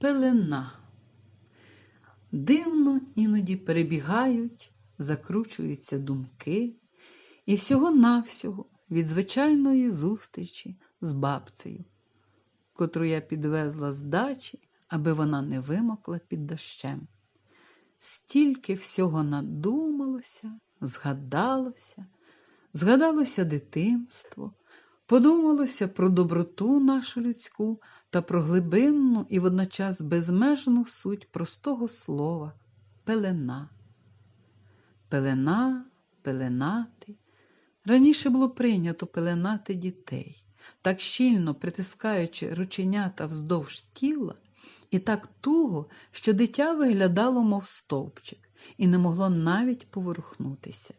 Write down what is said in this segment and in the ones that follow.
Пелена. Дивно іноді перебігають, закручуються думки, і всього-навсього від звичайної зустрічі з бабцею, котру я підвезла з дачі, аби вона не вимокла під дощем. Стільки всього надумалося, згадалося, згадалося дитинство, подумалося про доброту нашу людську та про глибинну і водночас безмежну суть простого слова пелена. Пелена, пеленати. Раніше було прийнято пеленати дітей, так щільно притискаючи рученята вздовж тіла, і так туго, що дитя виглядало, мов стовпчик, і не могло навіть поворухнутися.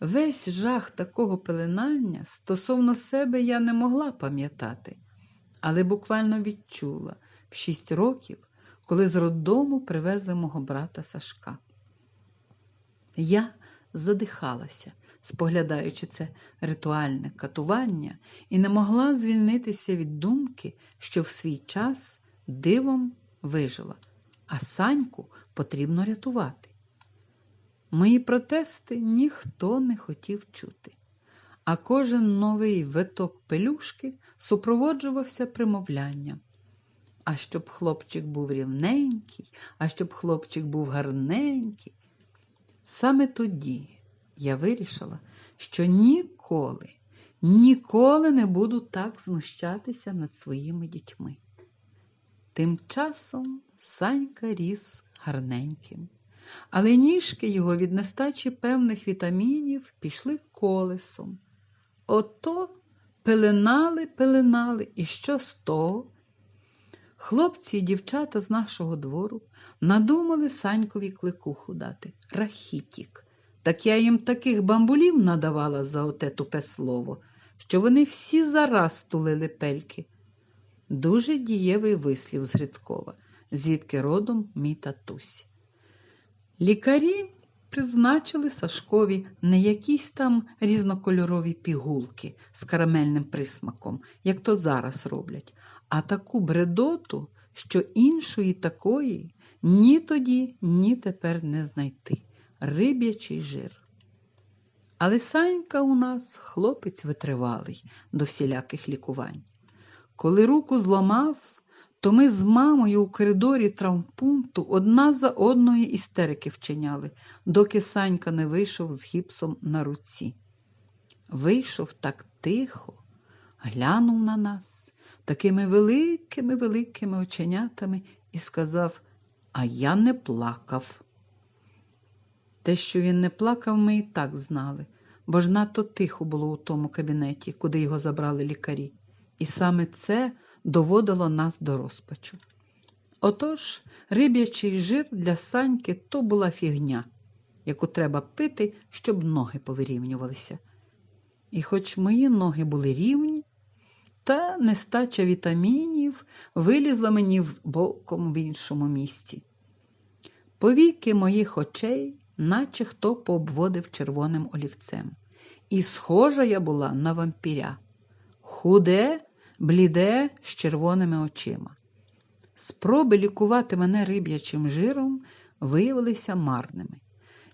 Весь жах такого пеленання стосовно себе я не могла пам'ятати, але буквально відчула в шість років, коли з роддому привезли мого брата Сашка. Я задихалася, споглядаючи це ритуальне катування, і не могла звільнитися від думки, що в свій час дивом вижила, а Саньку потрібно рятувати. Мої протести ніхто не хотів чути, а кожен новий виток пелюшки супроводжувався примовлянням. А щоб хлопчик був рівненький, а щоб хлопчик був гарненький. Саме тоді я вирішила, що ніколи, ніколи не буду так знущатися над своїми дітьми. Тим часом Санька ріс гарненьким, але ніжки його від нестачі певних вітамінів пішли колесом. Ото пеленали, пеленали, і що з того? Хлопці і дівчата з нашого двору надумали Санькові кликуху дати рахітік. Так я їм таких бамбулів надавала за оте тупе слово, що вони всі зараз тулили пельки. Дуже дієвий вислів з Грицькова, звідки родом мій татусь. Лікарі призначили Сашкові не якісь там різнокольорові пігулки з карамельним присмаком, як то зараз роблять, а таку бредоту, що іншої такої ні тоді, ні тепер не знайти риб'ячий жир. Але Санька у нас хлопець витривалий до всіляких лікувань. Коли руку зламав, то ми з мамою у коридорі травмпункту одна за одної істерики вчиняли, доки Санька не вийшов з гіпсом на руці. Вийшов так тихо, глянув на нас такими великими великими оченятами і сказав: А я не плакав. Те, що він не плакав, ми і так знали, бо ж надто тихо було у тому кабінеті, куди його забрали лікарі, і саме це доводило нас до розпачу. Отож, риб'ячий жир для саньки то була фігня, яку треба пити, щоб ноги повирівнювалися. І хоч мої ноги були рівні, та нестача вітамінів вилізла мені в боком в іншому місці. Повіки моїх очей наче хто пообводив червоним олівцем. І схожа я була на вампіря. Худе, бліде з червоними очима. Спроби лікувати мене риб'ячим жиром виявилися марними.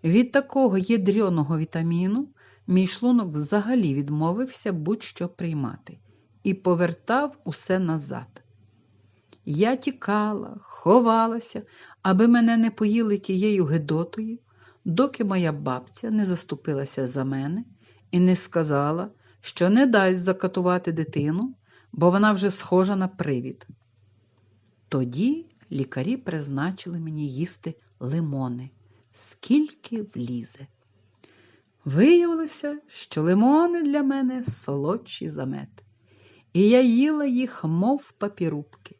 Від такого єдрьоного вітаміну мій шлунок взагалі відмовився будь-що приймати і повертав усе назад. Я тікала, ховалася, аби мене не поїли тією гидотою, доки моя бабця не заступилася за мене і не сказала, що не дасть закатувати дитину, бо вона вже схожа на привід. Тоді лікарі призначили мені їсти лимони, скільки влізе. Виявилося, що лимони для мене солодші за мед, і я їла їх, мов папірубки.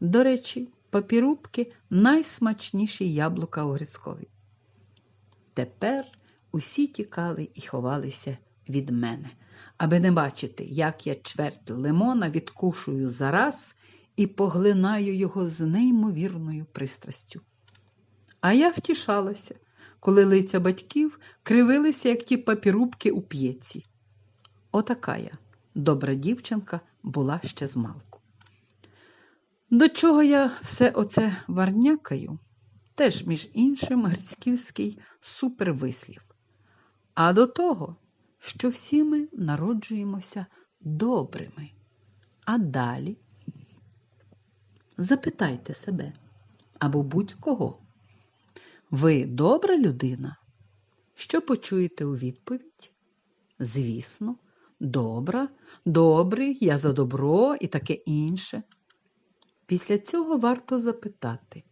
До речі, папірубки найсмачніші яблука у Грицькові. Тепер усі тікали і ховалися від мене, аби не бачити, як я чверть лимона відкушую зараз і поглинаю його з неймовірною пристрастю. А я втішалася, коли лиця батьків кривилися, як ті папірубки у п'єці. Отака я, добра дівчинка, була ще змалку. До чого я все оце варнякаю? Теж, між іншим, грицьківський супервислів. А до того, що всі ми народжуємося добрими. А далі запитайте себе або будь-кого. Ви добра людина? Що почуєте у відповідь? Звісно, добра, добрий, я за добро і таке інше. Після цього варто запитати,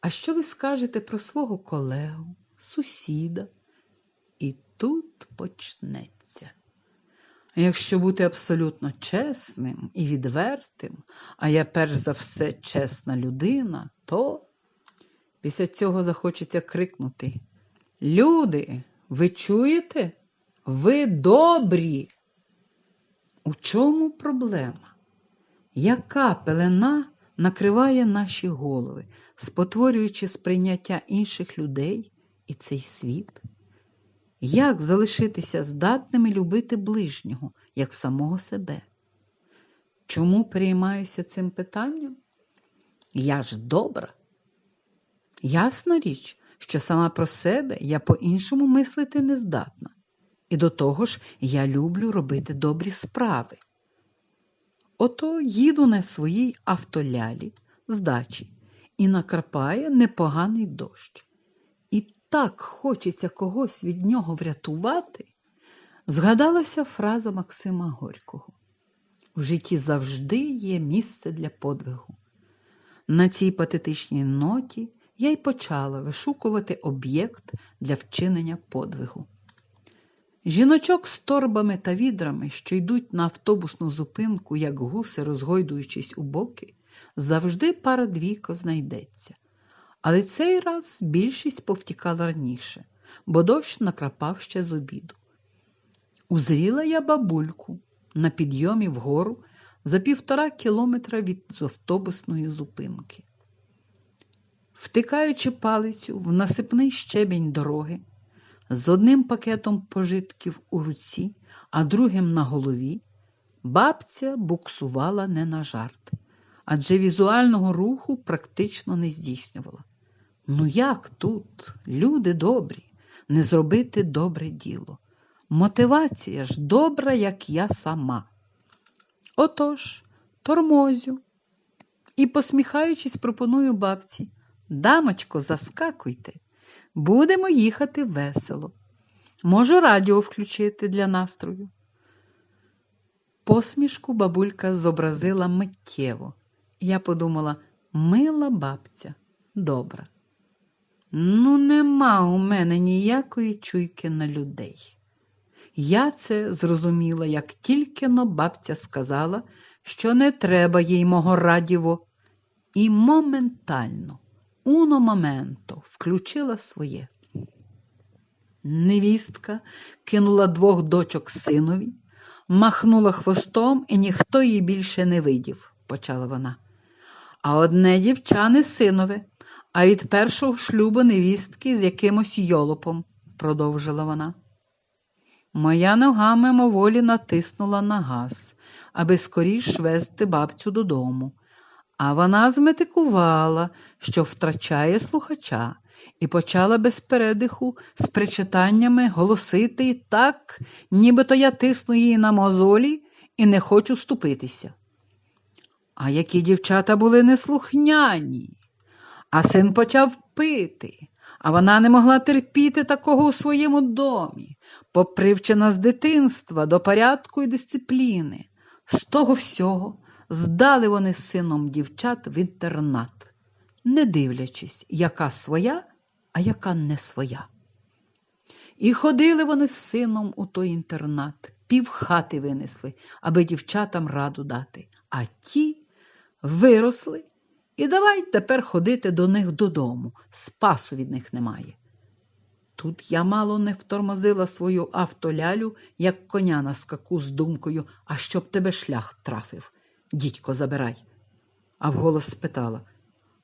а що ви скажете про свого колегу, сусіда? І тут почнеться. Якщо бути абсолютно чесним і відвертим, а я перш за все чесна людина, то після цього захочеться крикнути: Люди, ви чуєте? Ви добрі. У чому проблема? Яка пелена накриває наші голови, спотворюючи сприйняття інших людей і цей світ? Як залишитися здатними любити ближнього, як самого себе? Чому переймаюся цим питанням? Я ж добра. Ясна річ, що сама про себе я по-іншому мислити не здатна. І до того ж я люблю робити добрі справи. Ото їду на своїй автолялі з дачі і накрапає непоганий дощ. Так хочеться когось від нього врятувати, згадалася фраза Максима Горького. В житті завжди є місце для подвигу. На цій патетичній ноті я й почала вишукувати об'єкт для вчинення подвигу. Жіночок з торбами та відрами, що йдуть на автобусну зупинку, як гуси, розгойдуючись у боки, завжди пара двійко знайдеться. Але цей раз більшість повтікала раніше, бо дощ накрапав ще з обіду. Узріла я бабульку на підйомі вгору за півтора кілометра від автобусної зупинки. Втикаючи палицю в насипний щебінь дороги, з одним пакетом пожитків у руці, а другим на голові, бабця буксувала не на жарт, адже візуального руху практично не здійснювала. Ну як тут, люди добрі, не зробити добре діло? Мотивація ж добра, як я сама. Отож, тормозю і, посміхаючись, пропоную бабці, дамочко, заскакуйте. Будемо їхати весело. Можу радіо включити для настрою. Посмішку бабулька зобразила миттєво. Я подумала, мила бабця, добра. Ну, нема у мене ніякої чуйки на людей. Я це зрозуміла, як тільки но бабця сказала, що не треба їй мого радіво, і моментально уно моменто включила своє. Невістка кинула двох дочок синові, махнула хвостом, і ніхто її більше не видів, почала вона. А одне дівчане синове, а від першого шлюбу невістки з якимось йолопом, продовжила вона. Моя нога мимоволі натиснула на газ, аби скоріш вести бабцю додому. А вона зметикувала, що втрачає слухача, і почала без передиху з причитаннями голосити так, нібито я тисну її на мозолі і не хочу ступитися. А які дівчата були неслухняні, а син почав пити, а вона не могла терпіти такого у своєму домі, попривчена з дитинства до порядку і дисципліни. З того всього здали вони з сином дівчат в інтернат, не дивлячись, яка своя, а яка не своя. І ходили вони з сином у той інтернат, півхати винесли, аби дівчатам раду дати, а ті виросли і давай тепер ходити до них додому, спасу від них немає. Тут я мало не втормозила свою автолялю, як коня на скаку з думкою, а щоб тебе шлях трафив дідько, забирай. А вголос спитала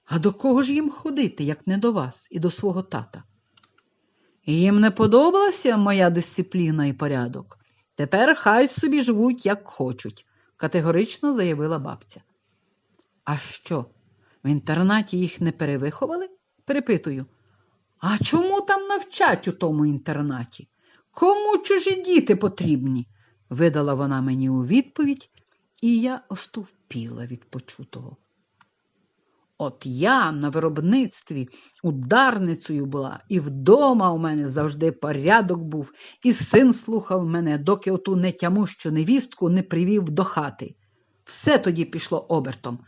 А до кого ж їм ходити, як не до вас і до свого тата? Їм не подобалася моя дисципліна і порядок. Тепер хай собі живуть, як хочуть, категорично заявила бабця. А що? В інтернаті їх не перевиховали? перепитую. А чому там навчать у тому інтернаті? Кому чужі діти потрібні? видала вона мені у відповідь, і я остовпіла від почутого. От я на виробництві ударницею була, і вдома у мене завжди порядок був, і син слухав мене, доки оту нетямущу невістку не привів до хати. Все тоді пішло обертом.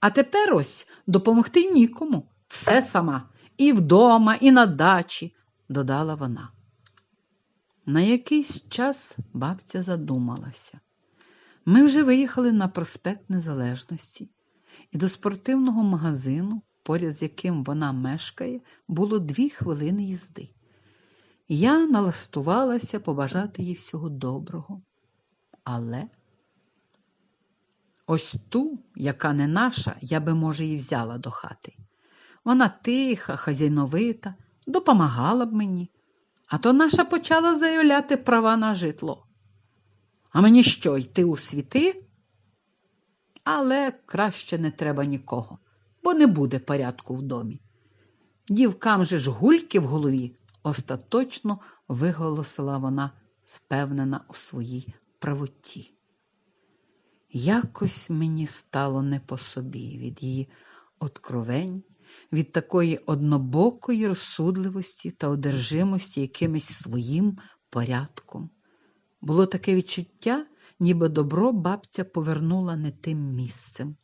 А тепер ось допомогти нікому, все сама, і вдома, і на дачі, додала вона. На якийсь час бабця задумалася. Ми вже виїхали на проспект Незалежності, і до спортивного магазину, поряд з яким вона мешкає, було дві хвилини їзди. Я налаштувалася побажати їй всього доброго. Але ось ту, яка не наша, я би, може, і взяла до хати. Вона тиха, хазяйновита, допомагала б мені, а то наша почала заявляти права на житло. А мені що, йти у світи? Але краще не треба нікого, бо не буде порядку в домі. Дівкам же ж гульки в голові, остаточно виголосила вона, впевнена у своїй правоті. Якось мені стало не по собі від її откровень, від такої однобокої розсудливості та одержимості якимось своїм порядком. Було таке відчуття, ніби добро бабця повернула не тим місцем.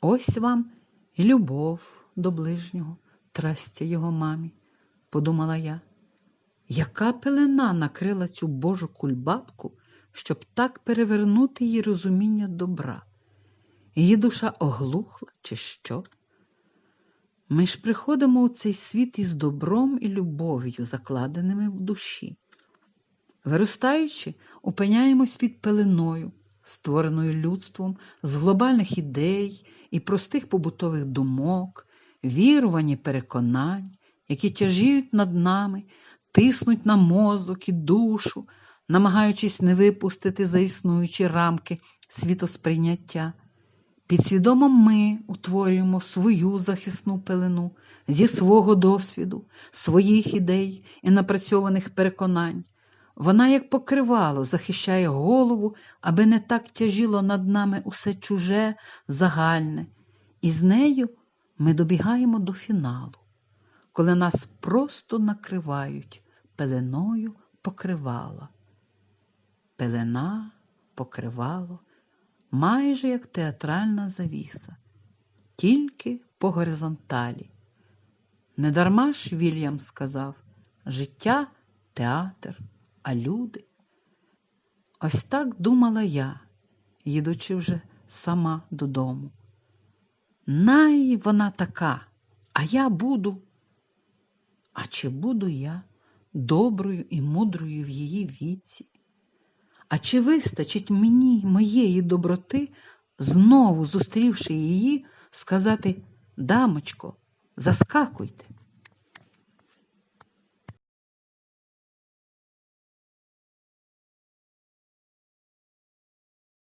Ось вам і любов до ближнього, трастя його мамі, подумала я. Яка пелена накрила цю божу кульбабку, щоб так перевернути її розуміння добра? Її душа оглухла, чи що? Ми ж приходимо у цей світ із добром і любов'ю, закладеними в душі. Виростаючи, опиняємось під пеленою, створеною людством з глобальних ідей і простих побутових думок, вірувань і переконань, які тяжіють над нами, тиснуть на мозок і душу, намагаючись не випустити за існуючі рамки світосприйняття. Підсвідомо ми утворюємо свою захисну пелену зі свого досвіду, своїх ідей і напрацьованих переконань. Вона, як покривало, захищає голову, аби не так тяжіло над нами усе чуже, загальне, і з нею ми добігаємо до фіналу, коли нас просто накривають пеленою покривала. Пелена, покривало, майже як театральна завіса, тільки по горизонталі. Недарма ж Вільям сказав життя театр а люди. Ось так думала я, їдучи вже сама додому. Най вона така, а я буду. А чи буду я доброю і мудрою в її віці? А чи вистачить мені моєї доброти, знову зустрівши її, сказати, дамочко, заскакуйте?